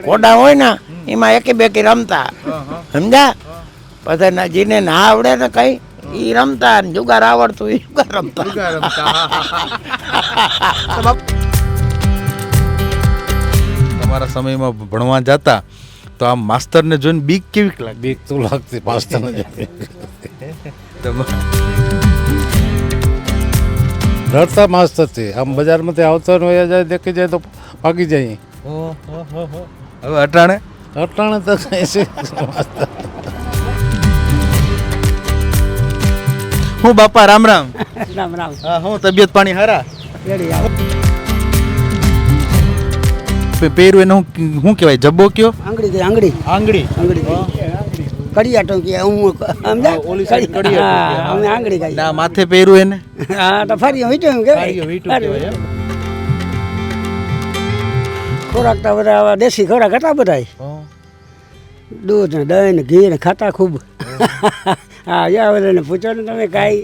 કોડા હોય ને એમાં એકી બેકી રમતા. સમજ્યા? પછી ના જેને ના આવડે ને કઈ ઈ રમતા ને જુગાર આવડતું ઈ જુગાર રમતા. તમારા સમયમાં ભણવા જતા તો આ માસ્તરને જોઈને બીક કેવી લાગે? બીક તો લાગતી પાસ્તા રડતા છે. આમ બજારમાંથી આવતો હોય જાય દેખી જાય તો ભાગી જાય. હવે અટાણે? અટાણે તો હું બાપા રામ રામ. રામ રામ. હા હું તબિયત પાણી હારા? પે- પહેર્યું એને હું શું કહેવાય જબ્બો કયો? આંગળી આંગળી. આંગળી. આંગળી. કડિયાટો કે હું ઓલી સાઈડ કડિયાટો અમે આંગળી ના માથે પહેર્યું એને? હા તો ફરી વીંટું કે કહેવાય એમ. ખોરાક તો બધા આવા દેશી ખોરાક હતા બધા દૂધ ને દહીં ને ઘી ને ખાતા ખૂબ. હા યા ને પૂછો ને તમે કાઈ.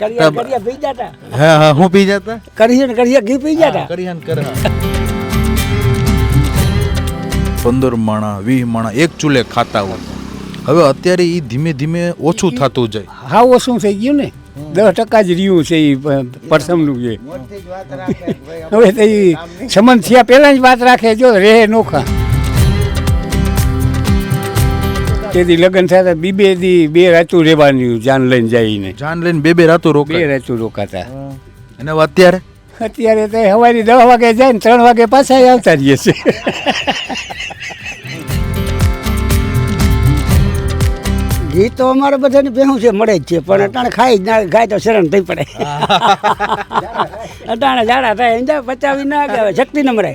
કરિયા કરિયા પી જતા? હા હા હું પી જાતા? કરિયા ને કરિયા ઘી પી જાતા? કરિયા ને કર પંદર માણા વીસ માણા એક ચૂલે ખાતા હોય. હવે અત્યારે એ ધીમે ધીમે ઓછું થતું જાય. હાવ ઓછું થઈ ગયું ને. દસ ટકા જ રહ્યું છે એ પરસમનું છે હવે તો એ સંબંધ થયા પહેલાં જ વાત રાખે જો રહે નોખા. તેથી લગ્ન થયા બી બે દી બે રાતું રહેવાનું જાન લઈને જઈને. જાન લઈને બે બે રાતો બે રોકાય રાતું રોકાતા. અને અત્યારે? અત્યારે તો સવારે દસ વાગે જાય ને ત્રણ વાગે પાછા આવતા રહીએ છે ઘી તો અમારે બધાને ભેહું છે મળે જ છે પણ અટાણે ખાઈ જ ના ખાય તો શરણ થઈ પડે. અટાણે ઝાડા થાય એમ જાય પચાવી ના કે શક્તિ ન મળે.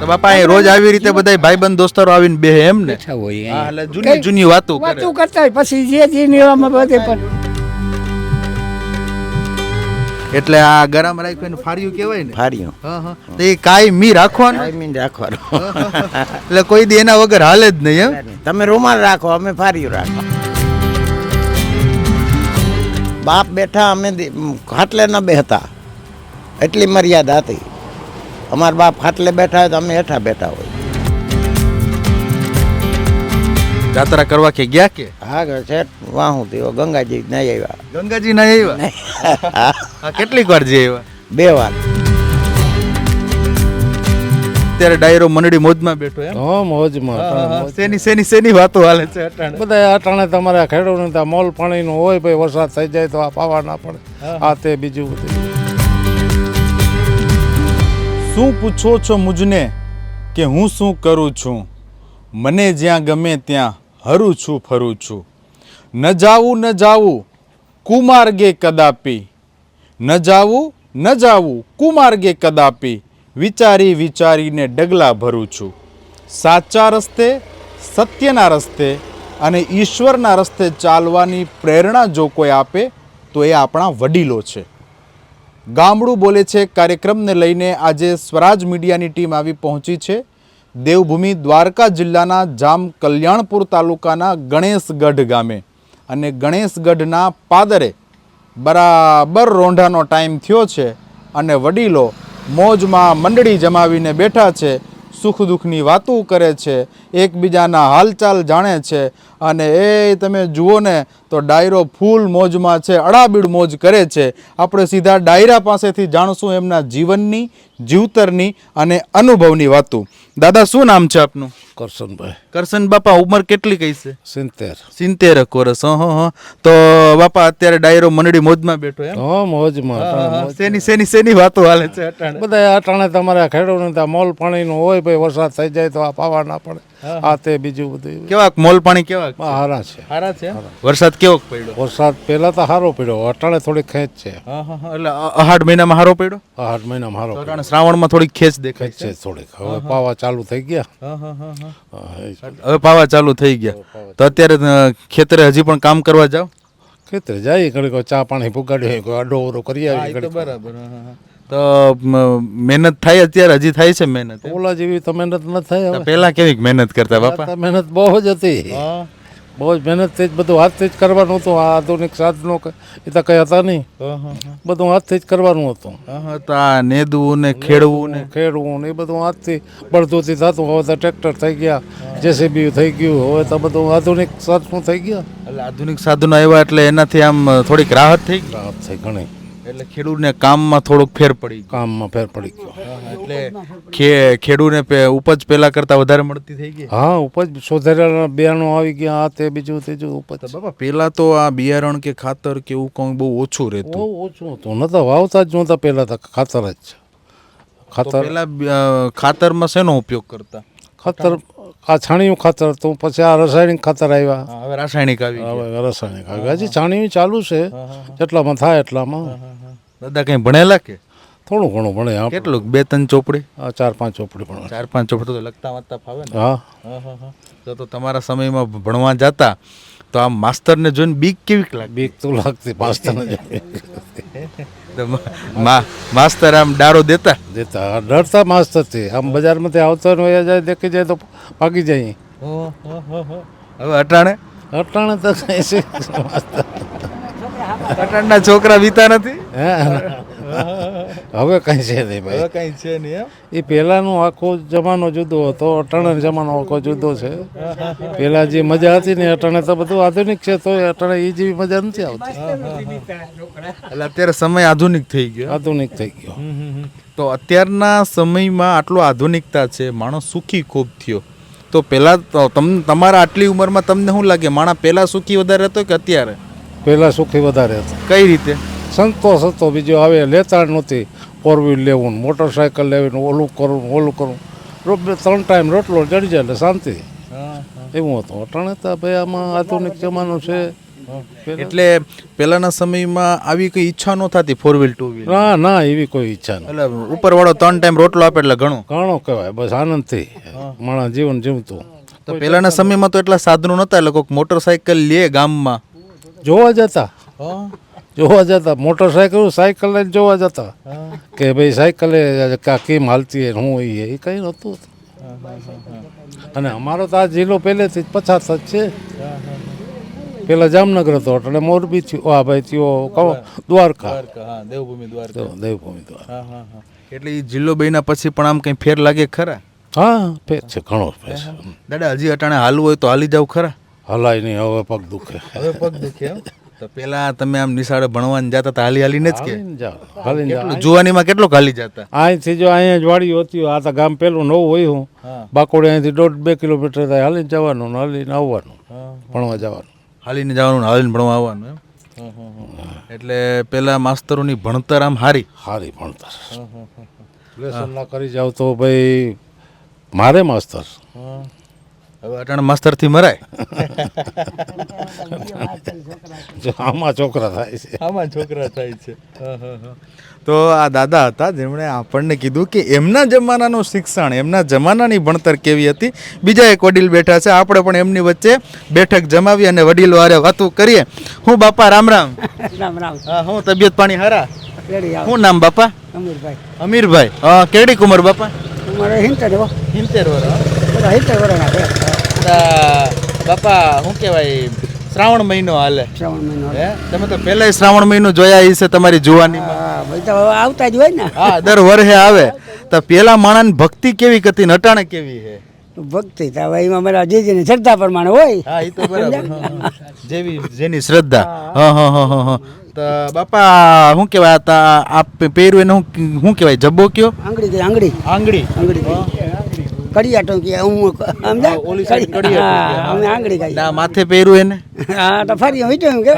તો બાપા એ રોજ આવી રીતે બધા ભાઈબંધ દોસ્તારો આવીને બે એમ ને? બેઠા હોય હા, અહીંયા. એટલે જૂની જૂની વાતો કરે. કરતા પછી જે જીની બધે પણ એટલે આ ગરમ રાખ્યું ફાર્યું કહેવાય ને? ફાર્યું. તો એ કાયમી રાખવાનું? કાયમી રાખવાનું. એટલે કોઈ દી એના વગર હાલે જ નહીં એમ? તમે રૂમાલ રાખો અમે ફાર્યું રાખો. બાપ બેઠા અમે ખાટલે ન બેહતા. એટલી મર્યાદા હતી. અમારા બાપ ખાટલે બેઠા હોય તો અમે હેઠા બેઠા હોય. જાત્રા કરવા કે ગયા કે? હા કે છે વાહું તેઓ ગંગાજી નહીં આવ્યા. ગંગાજી નહીં આવ્યા? કેટલીક વાર જઈ આવ્યા? બે વાર. અત્યારે ડાયરો મંડળી મોજમાં બેઠો એમ? હો મોજમાં. સેની સેની શેની વાતો હાલે છે અટાણે? બધા અટાણે તમારા ખેડૂતને ત્યાં મોલ પાણીનું હોય ભાઈ વરસાદ થઈ જાય તો આ પાવા ના પડે. આ તે બીજું બધું. શું પૂછો છો મુજને કે હું શું કરું છું? મને જ્યાં ગમે ત્યાં હરું છું, ફરું છું. ન જાવું ન જાવું, કુમાર્ગે કદાપી. ન જાવું ન જાવું, કુમાર્ગે કદાપી. વિચારી વિચારીને ડગલા ભરું છું. સાચા રસ્તે, સત્યના રસ્તે અને ઈશ્વરના રસ્તે ચાલવાની પ્રેરણા જો કોઈ આપે, તો એ આપણા વડીલો છે. ગામડું બોલે છે, કાર્યક્રમને લઈને આજે સ્વરાજ મીડિયાની ટીમ આવી પહોંચી છે. દેવભૂમિ દ્વારકા જિલ્લાના જામ કલ્યાણપુર તાલુકાના ગણેશગઢ ગામે. અને ગણેશગઢના પાદરે બરાબર રોંઢાનો ટાઈમ થયો છે અને વડીલો મોજમાં મંડળી જમાવીને બેઠા છે સુખ દુઃખની વાતો કરે છે, એકબીજાના હાલચાલ જાણે છે અને એ તમે જુઓ ને તો ડાયરો ફૂલ મોજમાં છે, અડાબીડ મોજ કરે છે. આપણે સીધા ડાયરા પાસેથી જાણશું એમના જીવનની, જીવતરની અને અનુભવની વાતો. દાદા, શું નામ છે આપનું? કરશનભાઈ કરશન બાપા ઉંમર કેટલી કઈ છે? સિત્તેર. સિત્તેર કોરસ હં હં. તો બાપા અત્યારે ડાયરો મંડળી મોજમાં બેઠો એમ? હા મોજમાં. શેની શેની શેની વાતો હાલે છે અટાણે? બધા અટાણે તમારા ખેડૂતને મોલ પાણીનું હોય ભાઈ વરસાદ થઈ જાય તો આ પાવા ના પડે. આ તે બીજું બધું કેવાક મોલ પાણી કેવાક આ હારા છે. સારા છે? વરસાદ કેવો પડ્યો? વરસાદ પહેલા તો હારો પડ્યો. અટાણે થોડી ખેંચ છે. હા હા હા. એટલે અ- અહાડ મહિનામાં હારો પડ્યો? આઠ મહિનામાં હારો પડ્યો. શ્રાવણમાં થોડીક ખેંચ દેખાય ખેંચ છે થોડીક. હવે પાવા ચાલુ થઈ ગયા. હા, હા, હા, હા. હા, એ જ. હવે પાવા ચાલુ થઈ ગયા. તો અત્યારે અ, ખેતરે હજી પણ કામ કરવા જાવ ખેતરે જાય. ઘડીક વાર ચા પાણી પુગાડી હોય કોઈ આડો અવરો કરી આવી ઘડીક. વાર. બરાબર તો મહેનત થાય અત્યારે હજી થાય છે મહેનત ઓલા જેવી તો મહેનત ન થાય પેલા કેવી મહેનત કરતા બાપા? મહેનત બહુ જ હતી. બહુ જ મહેનતથી જ બધું હાથથી જ કરવાનું હતું આ આધુનિક સાધનો એ તો કંઈ હતા નહીં. બધું હાથથી જ કરવાનું હતું. તો આ નેદવું ને ખેડવું ને. ખેડવું ને એ બધું હાથથી બળદોથી થતું હવે તો ટ્રેક્ટર થઈ ગયા જેસીબી થઈ ગયું હવે તો બધું આધુનિક સાધનો થઈ ગયા. એટલે આધુનિક સાધનો આવ્યા એટલે એનાથી આમ થોડીક રાહત થઈ રાહત થઈ ઘણી. એટલે ખેડૂતને કામમાં થોડોક ફેર પડી કામમાં ફેર પડી ગયો. એટલે ખે- ખેડૂતને ઉપજ પહેલા કરતા વધારે મળતી થઈ ગઈ? હા ઉપજ સુધારેલા બિયારણો આવી ગયા આ તે બીજું ત્રીજું ઉપજ. બાબા પહેલા તો આ બિયારણ કે ખાતર કે એવું કંઈ બહુ ઓછું રહેતું. બહુ ઓછું હતું. નતા વાવતા જ નહોતા પહેલા તો ખાતર જ. ખાતર પહેલા ખાતરમાં શેનો ઉપયોગ કરતા? ખાતર આ છાણિયું ખાતર હતું પછી આ રાસાયણિક ખાતર આવ્યા હવે રાસાયણિક આવી ગયા. હવે રાસાયણિક આવ્યા હજી છાણિયું ચાલુ છે. જેટલામાં થાય એટલામાં. દાદા કંઈ ભણેલા કે? થોડું ઘણું ભણે આપણે કેટલું? બે ત્રણ ચોપડી? આ ચાર પાંચ ચોપડી ભણે. ચાર પાંચ ચોપડી તો લખતા વાંચતા ફાવે ને? હા. તો તો તમારા સમયમાં ભણવા જતા તો આ માસ્તરને જોઈને બીક કેવી લાગે? બીક તો લાગતી પાસ્તાને તો માસ્તર આમ ડાળો દેતા? દેતા. ડરતા ડરતા માસ્તરથી આમ બજારમાંથી આવતા હોય જાય દેખી જાય તો ભાગી જાય. હવે અટાણે? અટાણે તો માસ્તર. અટાણના છોકરા વીતા નથી? હે. હવે કઈ છે નહીં ભાઈ. કઈ છે નહીં એમ? એ પહેલાંનો આખો જમાનો જુદો હતો અટાણાનો જમાનો આખો જુદો છે. પહેલાં જે મજા હતી ને અટાણે તો બધું આધુનિક છે તો અટાણે એ જેવી મજા નથી આવતી. એટલે અત્યારે સમય આધુનિક થઈ ગયો. આધુનિક થઈ ગયો. તો અત્યારના સમયમાં આટલો આધુનિકતા છે માણસ સુખી ખૂબ થયો. તો પહેલાં તો તમ તમારા આટલી ઉંમરમાં તમને શું લાગે? માણસ પહેલાં સુખી વધારે હતો કે અત્યારે? પહેલાં સુખી વધારે હતો. કઈ રીતે? સંતોષ હતો બીજો આવે લેતા નહોતી. ફોર વ્હીલ લેવું મોટરસાઇકલ લેવું ઓલું કરવું ઓલું કરવું. રો- બે ત્રણ ટાઈમ રોટલો ચડી જાય એટલે શાંતિ. એવું હતું. અટાણે તો ભાઈ આમાં આધુનિક જમાનો છે. એટલે પહેલાના સમયમાં આવી કઈ ઈચ્છા ન થતી ફોર વ્હીલ ટુ વ્હીલ ના ના એવી કોઈ ઈચ્છા નથી એટલે ઉપરવાળો ત્રણ ટાઈમ રોટલો આપે એટલે ઘણો. ઘણો કહેવાય બસ આનંદથી માણસ જીવન જીવતું. તો પહેલાના સમયમાં તો એટલા સાધનો નહોતા એટલે કોઈક મોટરસાઇકલ લે ગામમાં. જોવા જતા. જોવા જતા મોટરસાયકલ સાયકલ લઈને જોવા જતા. કે ભાઈ સાયકલે કા કેમ હાલતી હું એ કંઈ નહોતું. અને અમારો તો આ જિલ્લો પહેલેથી જ પછાત જ છે. પેલા જામનગર હતો એટલે મોરબી થયો. આ ભાઈ થયો કહો દ્વારકા. દેવભૂમિ દ્વારકા. દેવભૂમિ દ્વારકા. એટલે એ જિલ્લો બન્યા પછી પણ આમ કંઈ ફેર લાગે ખરા? હા ફેર છે ઘણો ફેર છે. દાદા હજી અટાણે હાલવું હોય તો હાલી જાવ ખરા? હલાય નહીં હવે પગ દુખે. હવે પગ દુખે તો પેલા તમે આમ નિશાળે ભણવાને જતા હતા હાલી હાલીને જ કે? હાલીને જાઓ જુવાનીમાં કેટલો હાલી જતા? અહીંથી જો અહીંયા જ વાડી હતી આ તો ગામ પેલું નવું હોય હું. બાકોડે અહીંથી દોઢ બે કિલોમીટર થાય હાલીને જવાનું ને હાલીને આવવાનું ભણવા જવાનું. હાલીને જવાનું ને હાલીને ભણવા આવવાનું એમ? એટલે પેલા માસ્તરોની ભણતર આમ હારી? સારી ભણતર. લેસન ના કરી જાવ તો ભાઈ મારે માસ્તર. હવે અટાણે માસ્તરથી મરાય. આમાં છોકરા થાય છે. આમાં છોકરા થાય છે. તો આ દાદા હતા જેમણે આપણને કીધું કે એમના જમાનાનું શિક્ષણ એમના જમાનાની ભણતર કેવી હતી? બીજા એક વડીલ બેઠા છે આપણે પણ એમની વચ્ચે બેઠક જમાવી અને વડીલો વારે વાતું કરીએ. હું બાપા રામ રામ. રામ રામ. હા હું તબિયત પાણી હારા? હું શું નામ બાપા? અમીરભાઈ. અમીરભાઈ. હા કેડી કુમર બાપા? અમારે હિંતેર હિંતેર વર્ષ હિંતેર છે. બાપા શું કહેવાય શ્રાવણ મહિનો હાલે. શ્રાવણ મહિનો હે? તમે તો પહેલાય શ્રાવણ મહિનો જોયા હશે તમારી જુવાનીમાં. હા હવે આવતા જ હોય ને. હા દર વર્ષે આવે. તો પેલા માણસ ભક્તિ કેવી હતી ને અટાણે કેવી છે ભક્તિ એમાં મારા જે જેની શ્રદ્ધા પ્રમાણે હોય. હા એ તો બરાબર. જેવી જેની શ્રદ્ધા. હા. હા હા હા હા તો બાપા શું કહેવાય આ તા આ પહેર્યું એને શું કેવાય કહેવાય જબ્બો કયો? આંગળી આંગળી. આંગળી. આંગળી ગઈ આટો કે હું સમજા ઓલી સાઈડ કડી અમે આંગળી ગઈ ના માથે પહેર્યું એને? હા તો ફરી વીટું એમ કે?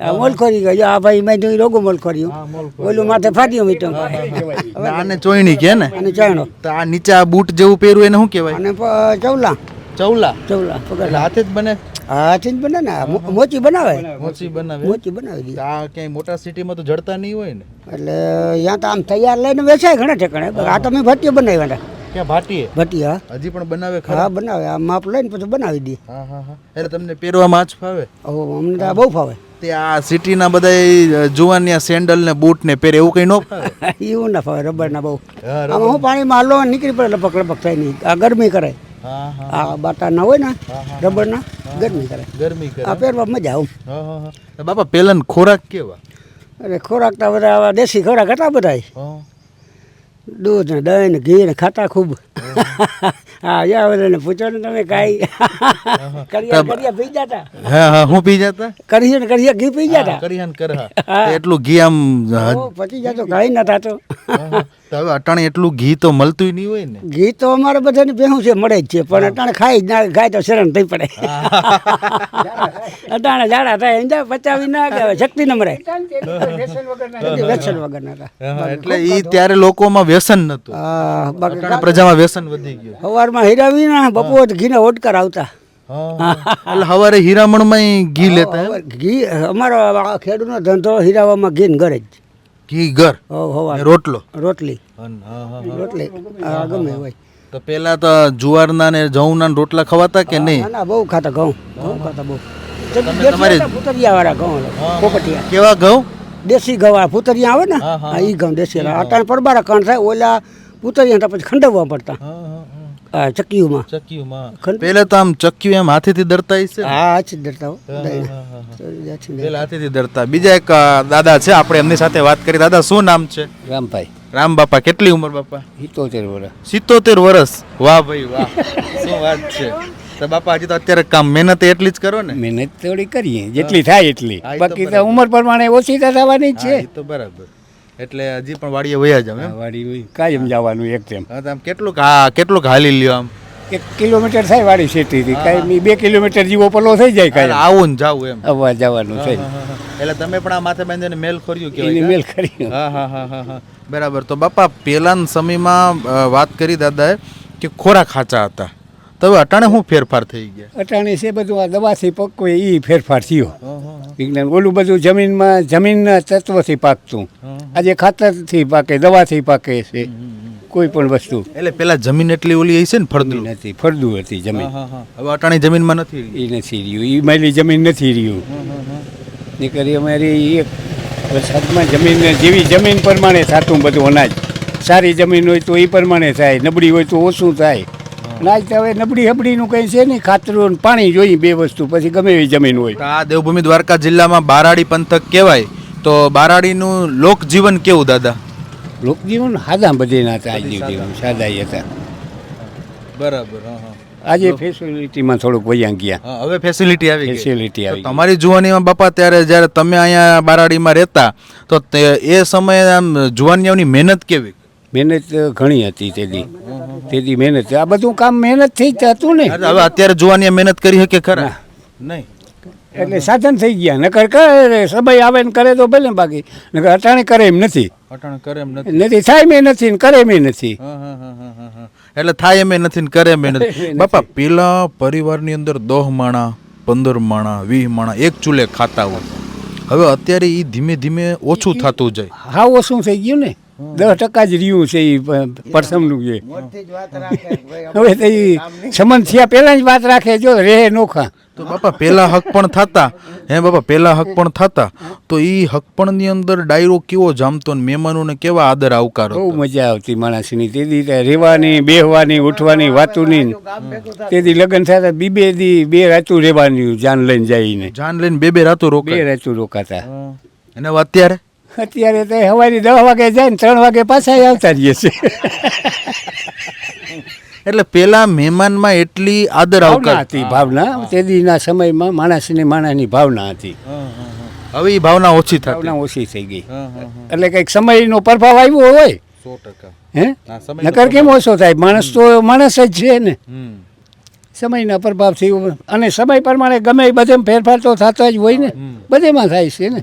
હા, મોલખોરી ગયો. આ ભાઈ મેં જોઈ રોગો મોલખોર્યું ઓલું માથે ફાટ્યું વીટું ના, આને ચોયણી કે ને? અને ચાણો તો આ નીચે આ બૂટ જેવું પહેર્યું એને શું કહેવાય? અને ચૌલા ચૌલા ચૌલા હાથે જ બને? હાથે જ બને ને. મોચી બનાવે. મોચી બનાવે. મોચી બનાવી દી આ ક્યાંય મોટા સિટીમાં તો જડતા નહીં હોય ને? એટલે ત્યાં તો આમ તૈયાર લઈને વેચાય ઘણા ઠેકાણે. આ તો મેં ભટ્ટીઓ બનાવ્યા ક્યાં ભાટીએ? ભટ્ટી હજી પણ બનાવે ખરા? હા બનાવે. આ માપ લઈને પછી બનાવી દે. હા હા હા. એટલે તમને પહેરવામાં જ ફાવે? ઓ અમને તો આ બહુ ફાવે. તે આ સિટીના બધા જુવાનિયા સેન્ડલ ને બૂટ ને પહેરે એવું કઈ ન ફાવે? એવું ના ફાવે રબરના બહુ. આમાં હું પાણીમાં હાલો નીકળી પડે લપક લપક થાય નહીં. આ ગરમી કરે. હા હા આ બાટા ના હોય ને રબરના ગરમી કરે. ગરમી કરે. આ પહેરવા મજા આવું. હા, હા, હા. બાપા પેલા ખોરાક કેવા? અરે ખોરાક તો બધા આવા દેશી ખોરાક હતા બધા હા. દૂધ ને દહીં ને ઘી ને ખાતા ખૂબ. હા યા ને પૂછો ને તમે કાંઈ. કરિયા કરિયા પી જાતા? હા હા હું પી જાતા? કરીએ ને કરિયા ઘી પી જતા? ને કરહા તો એટલું ઘી આમ પચી જાતો કાંઈ ન થતો. તો હવે અટાણે એટલું ઘી તો મળતું નહીં હોય ને? ઘી તો અમારે બધાને ભેહું છે મળે જ છે પણ અટાણે ખાઈ ના ખાય તો શરણ થઈ પડે. અટાણે જાડા થાય એમ પચાવી ના આવે શક્તિ ન મળે વ્યસન વગરના એટલે ઈ ત્યારે લોકોમાં વ્યસન નતું. હા બાકી અટાણે પ્રજામાં વ્યસન વધી ગયું. સવારમાં હીરાવી ને બપોર ઘીના ઓટકાર આવતા. એટલે હવારે હીરામણમાં ઘી લેતા? ઘી અમારો આ ખેડૂતનો ધંધો હીરાવામાં ઘી ને ઘરે જ. ઘી ઘર હવ રોટલો. રોટલી. હા, હા, હા. રોટલી. આ ગમે હોય. તો પેલા તો જુવારના ને જવના ને રોટલા ખવાતા કે નહીં? ના ના બહુ ખાતા ઘઉં. ઘઉં ખાતા બહુ. ફૂતરિયા વાળા ઘઉં પોપટિયા. કેવા ઘઉં? દેશી ઘઉં આ ફૂતરિયા આવે ને? હા ઈ ઘઉં દેશી. અટાણે પરબારા કણ થાય ઓલા ફૂતરિયા તો પછી ખંડવવા પડતા. ચક્કીઓમાં. ખંડ- પેલા તો આમ ચક્કીઓ એમ હાથેથી દરતા હશે હા જ ડરતા હો પેલા હાથેથી દરતા. બીજા એક દાદા છે આપણે એમની સાથે વાત કરી. દાદા શું નામ છે? રામભાઈ. રામ બાપા કેટલી ઉંમર બાપા? સિત્તોતેર વર્ષ. સિત્તોતેર વર્ષ? વાહ ભાઈ વાહ. શું વાત છે? તો બાપા હજી તો અત્યારે કામ મહેનત એટલી જ કરો ને? મહેનત થોડી કરીએ. જેટલી થાય એટલી. બાકી તો ઉંમર પ્રમાણે ઓછી થવાની જ છે. તો બરાબર. એટલે હજી પણ વાડીએ વયા જાવ એમ? વાડી કાયમ જવાનું એક હા, તો આમ કેટલુંક હા કેટલુંક હાલી લ્યો આમ? એક કિલોમીટર થાય વાડી શેતીથી કાંઈ બે કિલોમીટર જેવો પલો થઈ જાય કાંઈ આવું ને જાવું એમ. અવાજ જવાનું છે. એટલે તમે પણ આ માથે બાંધીને મેલ ખોર્યું કે મેલ કરી હા હા હા હા હા. બરાબર. તો બાપા પહેલાના સમયમાં વાત કરી દાદાએ કે ખોરાક ખાચા હતા. તો હવે અટાણે શું ફેરફાર થઈ ગયા? અટાણે છે બધું આ દવાથી પકવે એ ફેરફાર થયો. વિજ્ઞાન ઓલું બધું જમીનમાં જમીનના તત્વથી પાકતું. આજે ખાતરથી પાકે દવાથી પાકે છે. કોઈ પણ વસ્તુ. એટલે પેલા જમીન એટલી ઓલી હશે ને ફળદ્રુપ? નથી ફળદું હતી જમીન. હવે અટાણી જમીનમાં નથી એ નથી રહ્યું. એ મારી જમીન નથી રહ્યું. નીકળી અમારી એક વરસાદમાં જમીન જેવી જમીન પ્રમાણે થતું બધું અનાજ. સારી જમીન હોય તો એ પ્રમાણે થાય નબળી હોય તો ઓછું થાય. તો હવે નબળી હબડીનું કંઈ છે નહીં. ખાતરું પાણી જોઈએ બે વસ્તુ પછી ગમે એવી જમીન હોય. આ દેવભૂમિ દ્વારકા જિલ્લામાં બારાડી પંથક કહેવાય. તો બારાડીનું લોકજીવન કેવું દાદા? લોકજીવન સાદા બધે ના હતા આજે જીવન સાદા હતા. બરાબર આજે ફેસિલિટીમાં થોડુંક વયા ગયા. હવે ફેસિલિટી આવી ફેસિલિટી આવી તમારી જુવાનીમાં બાપા ત્યારે જ્યારે તમે અહીંયા બારાડીમાં રહેતા તો તે એ સમયે આમ જુવાનીઓની મહેનત કેવી? મહેનત ઘણી હતી તેદી. તેદી મહેનત આ બધું કામ મહેનતથી જ હતું ને. હવે અત્યારે જોવાની મહેનત કરી શકે ખરા? નહીં. એટલે સાધન થઈ ગયા. નકર કરે સમય આવે ને કરે તો ભલે બાકી. નકર અટાણે કરે એમ નથી. અટાણે કરે એમ નથી. નથી થાય મેં નથી ને કરે મેં નથી. એટલે થાય એમ નથી ને કરે એમ નથી. બાપા પેલા પરિવારની અંદર દોહ માણા પંદર માણા વીસ માણા એક ચૂલે ખાતા હોય. હવે અત્યારે એ ધીમે ધીમે ઓછું થતું જાય. હા ઓછું થઈ ગયું ને. દસ ટકા જ રહ્યું છે એ પરસમનું જે. હવે તો એ સમન થયા પહેલાં જ વાત રાખે જો રહે નોખા. તો બાપા પહેલા હક પણ થતા. હે બાપા પહેલા હક પણ થતા. તો એ હકપણની અંદર ડાયરો કેવો જામતો ને મહેમાનોને કેવા આદર આવકાર બહુ મજા આવતી માણસની. તે દી રહેવાની બેહવાની ઉઠવાની વાતુની દી લગ્ન થતા બી બે દી બે રાતું રહેવાની જાન લઈને જઈને. જાન લઈને બે બે રાતો બે રોકાય રાતું રોકાતા. અને અત્યારે અત્યારે તો સવારે દસ વાગે જાય ને ત્રણ વાગે પાછા આવતા રહીએ છીએ. એટલે પેલા મહેમાનમાં એટલી આદર આવતા આવકાર. હતી ભાવના. તેદીના સમયમાં માણસની માણસની ભાવના હતી. હવે એ ભાવના ઓછી થઈ ભાવના ઓછી થઈ ગઈ. એટલે કંઈક સમયનો પ્રભાવ આવ્યો હોય. સો ટકા. હે? નકર કેમ ઓછો થાય? માણસ તો માણસ જ છે ને. સમયના પ્રભાવથી. અને સમય પ્રમાણે ગમે એ બધે ફેરફાર તો થતો જ હોય ને. બધેમાં થાય છે ને.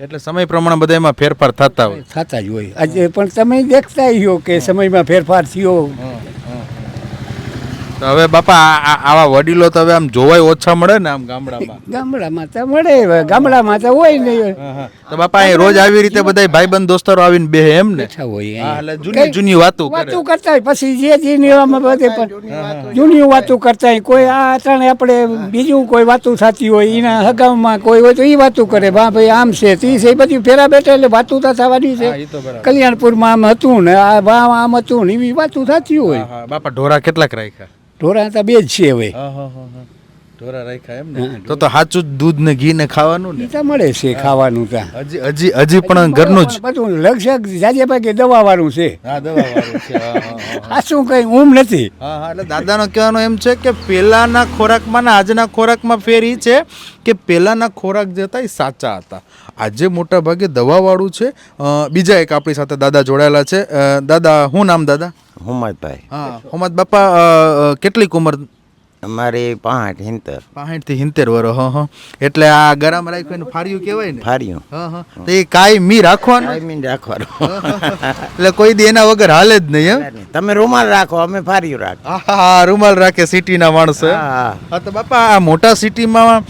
એટલે સમય પ્રમાણે બધા એમાં ફેરફાર થતા હોય. થતા જ હોય. આજે પણ તમે દેખતા હો કે સમયમાં ફેરફાર થયો. તો હવે બાપા આવા વડીલો તો હવે આમ જોવાય ઓછા મળે ને આમ ગામડામાં. ગામડામાં તો મળે ગામડામાં તો હોય ને. તો બાપા અહીં રોજ આવી રીતે બધા ભાઈબંધ દોસ્તારો આવીને બેહે એમ ને? હોય હા, એટલે જૂની જૂની વાતો કરે. વાતો કરતા હોય પછી જે જે નિયમમાં બધે પણ જૂની વાતો કરતા હોય. કોઈ આ અટાણે આપણે બીજું કોઈ વાતો થતી હોય એના હગામમાં કોઈ હોય તો એ વાતો કરે. ભા ભાઈ આમ છે તે છે બધી ફેરા બેઠા એટલે વાતો તો થવાની છે. ઈ તો કલ્યાણપુરમાં આમ હતું ને આ ભા આમ હતું ને એવી વાતો થતી હોય. હા, હા. બાપા ઢોરા કેટલાક રાખ્યા? ઢોરા તો બે જ છે હવે. ઢોરા રાખ્યા એમ ને તો તો સાચું જ દૂધ ને ઘી ને ખાવાનું ને? ઈ તો મળે છે ખાવાનું ત્યાં. હજી હજી હજી પણ ઘરનું જ. બધું લગભગ જાજે ભાગે દવા વાળું છે. હા દવા વાળું છે. હા, હા, હા. આ શું કઈ ઊંઘ નથી? હા હા એટલે દાદાનો કહેવાનો એમ છે કે પહેલાના ખોરાકમાં ને આજના ખોરાકમાં ફેર એ છે કે પહેલાના ખોરાક જે હતા એ સાચા હતા. આજે મોટા ભાગે દવાવાળું છે. બીજા એક આપણી સાથે દાદા જોડાયેલા છે. દાદા શું નામ દાદા? હુમતભાઈ હા હોમદ બાપા કેટલીક ઉંમર? અમારી પાંઠ હિંતર પાંઠથી હિંતેર વરો હ હ. એટલે આ ગરમ રાખ્યું ફાર્યું કહેવાય ને? ફાર્યું. હ હ. તો એ કાંઈ મી રાખવાનું? ટાઈમિંગ રાખવાનું. એટલે કોઈ દી એના વગર હાલે જ નહીં એમ? તમે રૂમાલ રાખો અમે ફાર્યું રાખો હા રૂમાલ રાખે સિટીના માણસો? હા તો બાપા આ મોટા સિટીમાં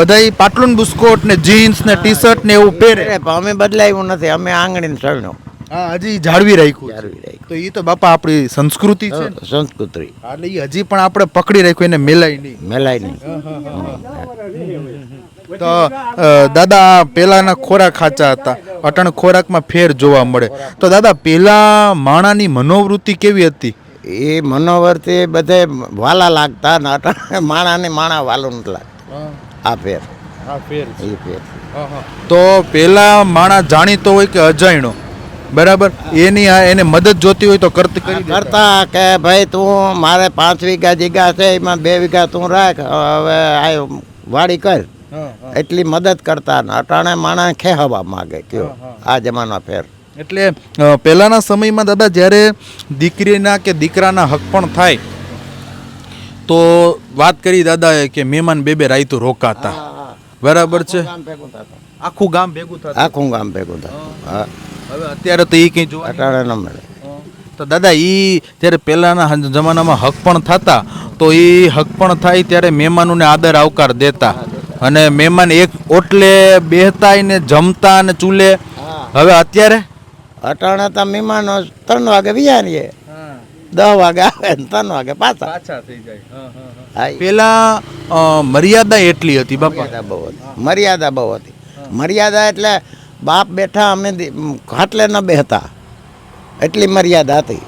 બધા પાટલુન બુસ્કોટ ને જીન્સ ને ટી શર્ટ ને એવું પહેરે. અમે બદલાયું નથી અમે આંગળીને સળનો હા હજી જાળવી રાખ્યું જાળવી રાખ્યું. તો એ તો બાપા આપણી સંસ્કૃતિ છે ને. સંસ્કૃતિ. એટલે એ હજી પણ આપણે પકડી રાખ્યું એને મેલાય નહીં. મેલાય નહીં. તો અ, દાદા પેલાના ખોરાક ખાચા હતા. અટણ ખોરાકમાં ફેર જોવા મળે. તો દાદા પેલા માણાની મનોવૃત્તિ કેવી હતી? એ મનોવરથી બધે વાલા લાગતા ને અટાણે માણાને માણા વાલું નથી લાગતું. આ ફેર. આ ફેર એ ફેર. તો પેલા માણા જાણીતો હોય કે અજાણ્યો? બરાબર? એની આ એને મદદ જોતી હોય તો કરતી કરતા કે ભાઈ તું મારે પાંચ વીઘા જગ્યા છે એમાં બે વીઘા તું રાખ હવે આ વાડી કર. એટલી મદદ કરતા ને અટાણે માણા ખેહવા માગે કયો. આ જમાનો ફેર. એટલે પહેલાના સમયમાં દાદા જ્યારે દીકરીના કે દીકરાના હક પણ થાય તો વાત કરી દાદાએ કે મહેમાન બે બે રાયતું રોકાતા. બરાબર છે? આખું ગામ ભેગું થાય આખું ગામ ભેગું થાય હા. હવે અત્યારે તો એ કંઈ જોવા અટાણે ન મળે. તો દાદા એ જ્યારે પહેલાના જમાનામાં હક પણ થતા તો એ હક પણ થાય ત્યારે મહેમાનોને આદર આવકાર દેતા. અને મહેમાન એક ઓટલે બેહતા ને જમતા ને ચૂલે. હવે અત્યારે? અટાણે તો મહેમાનો ત્રણ વાગે વિચારીએ દસ વાગે આવે ને ત્રણ વાગે પાછા. પાછા થઈ જાય. પેલા મર્યાદા એટલી હતી બાપા. બહુ હતી. મર્યાદા બહુ હતી. મર્યાદા એટલે બાપ બેઠા અમે દી- ખાટલે ન બેહતા. એટલી મર્યાદા હતી.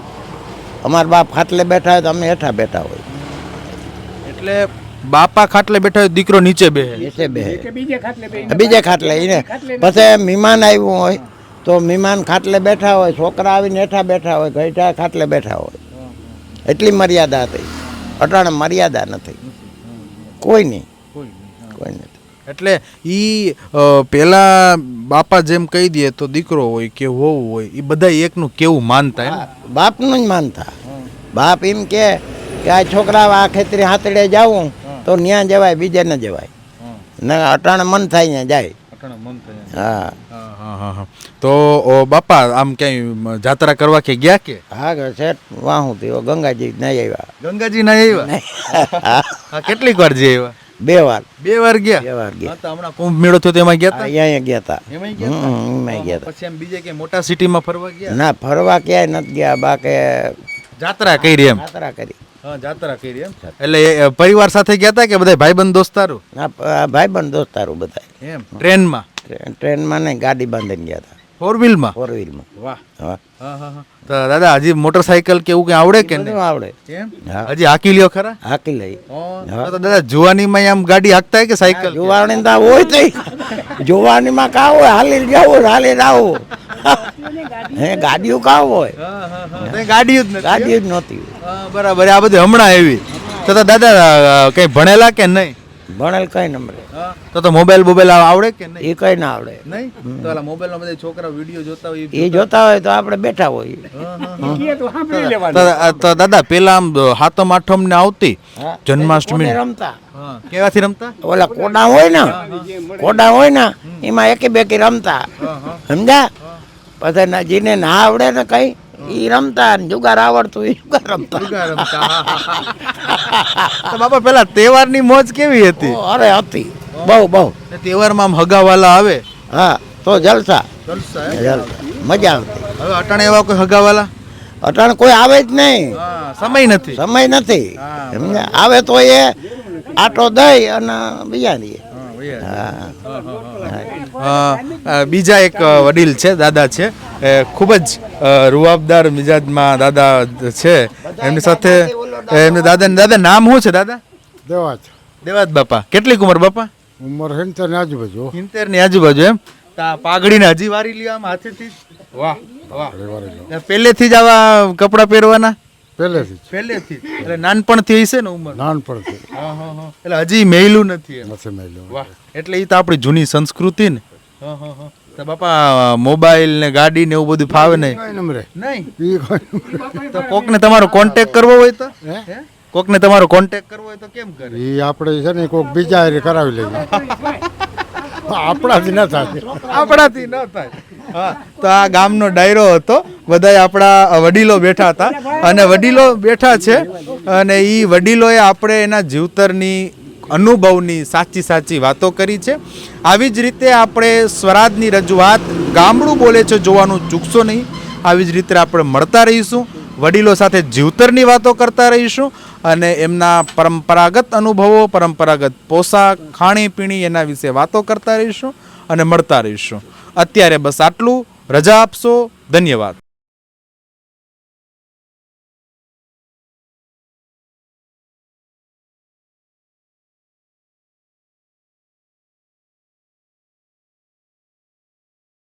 અમારા બાપ ખાટલે બેઠા હોય તો અમે હેઠા બેઠા હોય. એટલે બાપા ખાટલે બેઠા હોય દીકરો નીચે બેહે. નીચે બેહે. બીજે ખાટલે બે બીજે ખાટલે એને પછી મહેમાન આવ્યું હોય તો મહેમાન ખાટલે બેઠા હોય છોકરા આવીને હેઠા બેઠા હોય ગઈઠા ખાટલે બેઠા હોય. એટલી મર્યાદા હતી. અટાણે મર્યાદા નથી. કોઈ નહીં. કોઈ નથી. એટલે એ પહેલાં પેલા બાપા જેમ કહી દે તો દીકરો હોય કે હોવું હોય એ બધા એકનું કેવું માનતા બાપનું જ માનતા. બાપ એમ કે કે આ છોકરા આ ખેતરી હાથડે જાવું તો ન્યા જવાય બીજે ન જવાય. ને અટાણે મન થાય ને જાય. હા. હા, હા, હા, હા. તો બાપા આમ ક્યાંય જાત્રા કરવા કે ગયા કે? હા કે શેઠ વાહું થયો ગંગાજી નહીં આવ્યા. ગંગાજી નહીં આવ્યા? કેટલીક વાર જઈ આવ્યા? બે વાર. બે વાર ગયા? બે વાર ગયા. તો હમણાં કુંભ મેળો થયો તેમાં ગયા હતા અહીંયા ગયા હતા એમાં ગયા હતા? એમાંય ગયા હતા પછી એમ બીજે કે મોટા સિટીમાં ફરવા ગયા? ના ફરવા ક્યાંય નથી ગયા. બાકી જાત્રા કરી એમ? યાત્રા કરી. હા જાત્રા કરી એમ? એટલે પરિવાર સાથે ગયા હતા કે બધા ભાઈબંધ દોસ્તારો ના ભાઈ બંધ દોસ્તારું બધા એમ? ટ્રેનમાં? ટ્રેનમાં નહીં ગાડી બાંધીને ગયા હતા ફોર વ્હીલમાં ફોર વ્હીલમાં વાહ. હા. હા હા હા. તો દાદા હજી મોટરસાયકલ કે એવું કઈ આવડે કે નહીં? આવડે. હજી હાકી લ્યો ખરા? હાકી લઈ. તો તો દાદા જુવાનીમાં આમ ગાડી હાંકતા કે સાયકલ જોવાની તો હોય તો જોવાનીમાં કા હોય? હાલી જવું હાલી આવો. હે ગાડીઓ કા હોય? ગાડી જ ગાડીઓ જ નહોતી બરાબર. આ બધી હમણાં એવી તો દાદા કઈ ભણેલા કે નહીં? ભણેલ કઈ નંબર તો તો મોબાઈલ મોબાઈલ આવડે કે નહીં? એ કઈ ના આવડે. નહીં? તો ઓલા મોબાઈલમાં બધા છોકરા વીડિયો જોતા હોય એ જોતા હોય તો આપણે બેઠા હોય તો તો તો દાદા પેલા આમ હાથમ આઠમ ને આવતી જન્માષ્ટમી રમતા? કેવાથી રમતા? ઓલા કોડા હોય ને? કોડા હોય ને એમાં એકી બેકી રમતા. સમજ્યા? પછી ના- જેને ના આવડે ને કઈ? ઈ રમતા ને જુગાર આવડતું એ જુગાર રમતા. તો બાપા પેલા તહેવારની મોજ કેવી હતી? અરે હતી. બહુ બહુ. તહેવારમાં આમ હગાવાલા આવે? હા તો જલસા. જલસા મજા આવતી. હવે અટાણે એવા કોઈ હગાવાલા? અટાણ કોઈ આવે જ નહીં. સમય નથી. સમય નથી? આવે તો એ આટો દઈ અને બીજા દઈએ બીજા એક વડીલ છે દાદા છે. એ ખૂબ જ રૂવાબદાર મિજાજમાં દાદા છે. એમની સાથે એમને દાદા દાદા નામ શું છે દાદા? દેવાજ. દેવાજ બાપા. કેટલીક ઉંમર બાપા? ઉંમર છે ની આજુબાજુ. હો. ની આજુબાજુ એમ. પાઘડીને હજી વારી લ્યો આમ હાથેથી? વાહ વાહ. પહેલેથી જ આવા કપડાં પહેરવાના? પહેલેથી પહેલેથી એટલે નાનપણથી હશે ને ઉંમર? નાનપણથી. એટલે હજી મેલું નથી એમ. નથી મેલું વાહ. એટલે એ તો આપણી જૂની સંસ્કૃતિ ને. તો બાપા મોબાઈલ ને ગાડી ને એવું બધું ફાવે નહીં? નંબરે. નહીં. તો કોકને તમારો કોન્ટેક કરવો હોય તો? હે? કોકને તમારો કોન્ટેક કરવો હોય તો કેમ કરે? એ આપણે છે ને કોઈક બીજા હારે કરાવી લઈએ. આપણાથી ન થાય. આપણાથી ન થાય. તો આ ગામનો ડાયરો હતો. બધાય આપણા વડીલો બેઠા હતા. અને વડીલો બેઠા છે અને એ વડીલોએ આપણે એના જીવતરની, અનુભવની સાચી સાચી વાતો કરી છે. આવી જ રીતે આપણે સ્વરાજની રજૂઆત ગામડું બોલે છે, જોવાનું ચૂકશો નહીં. આવી જ રીતે આપણે મળતા રહીશું. વડીલો સાથે જીવતરની વાતો કરતા રહીશું અને એમના પરંપરાગત અનુભવો, પરંપરાગત પોશાક, ખાણીપીણી એના વિશે વાતો કરતા રહીશું અને મળતા રહીશું. અત્યારે બસ આટલું. રજા આપશો. ધન્યવાદ.